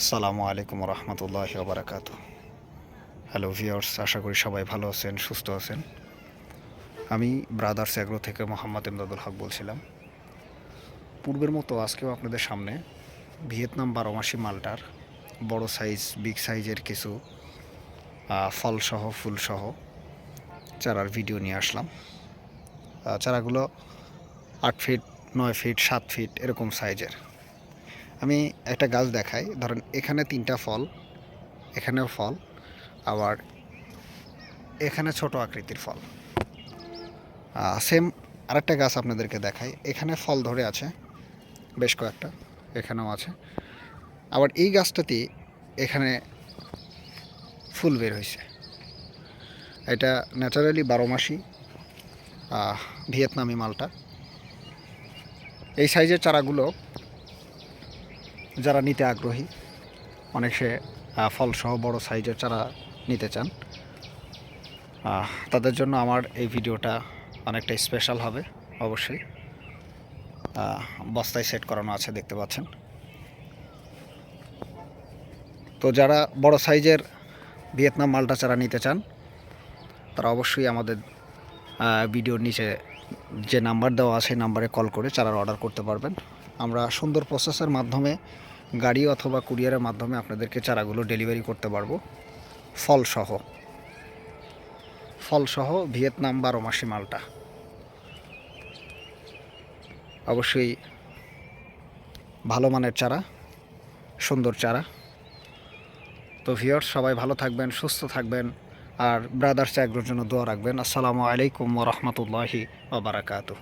আসসালামু আলাইকুম রহমতুল্লাহ বারাকাতু হ্যালো ভিওর্স আশা করি সবাই ভালো আছেন, সুস্থ আছেন। আমি ব্রাদার্স অ্যাগ্রো থেকে মোহাম্মদ ইমদাদুল হক বলছিলাম। পূর্বের মতো আজকেও আপনাদের সামনে ভিয়েতনাম বারোমাসি মালটার বড় সাইজ বিগ সাইজের কিছু ফলসহ, ফুলসহ চারার ভিডিও নিয়ে আসলাম। চারাগুলো আট ফিট নয় ফিট সাত ফিট এরকম সাইজের আমি একটা গাছ দেখাই। ধরেন এখানে তিনটা ফল, এখানেও ফল, আবার এখানে ছোট আকৃতির ফল। সেম আরেকটা গাছ আপনাদেরকে দেখাই। এখানে ফল ধরে আছে, বেশ কয়েকটা, এখানেও আছে। আবার এই গাছটাতে এখানে ফুল বের হয়েছে এটা ন্যাচারালি বারো মাসি ভিয়েতনামি মালটা। এই সাইজের চারাগুলো যারা নিতে আগ্রহী, অনেক ফলসহ বড় সাইজের চারা নিতে চান। তাদের জন্য আমার এই ভিডিওটা অনেকটা স্পেশাল হবে, অবশ্যই। বস্তায় সেট করানো আছে, দেখতে পাচ্ছেন। তো যারা বড় সাইজের ভিয়েতনাম মালটা চারা নিতে চান, তারা অবশ্যই আমাদের ভিডিওর নিচে যে নাম্বার দেওয়া আছে নাম্বারে কল করে চারার অর্ডার করতে পারবেন। আমরা সুন্দর প্রসেসের মাধ্যমে গাড়ি অথবা কুরিয়ারের মাধ্যমে আপনাদেরকে চারাগুলো ডেলিভারি করতে পারব। ফলসহ। ফলসহ ভিয়েতনাম বারো মাসি মালটা। অবশ্যই ভালো মানের চারা, সুন্দর চারা। তো ভিওর সবাই ভালো থাকবেন, সুস্থ থাকবেন। আর ব্রাদার্স অ্যাগ্রোর জন্য দোয়া রাখবেন। আসসালামু আলাইকুম রহমতুল্লাহি বারাকাতু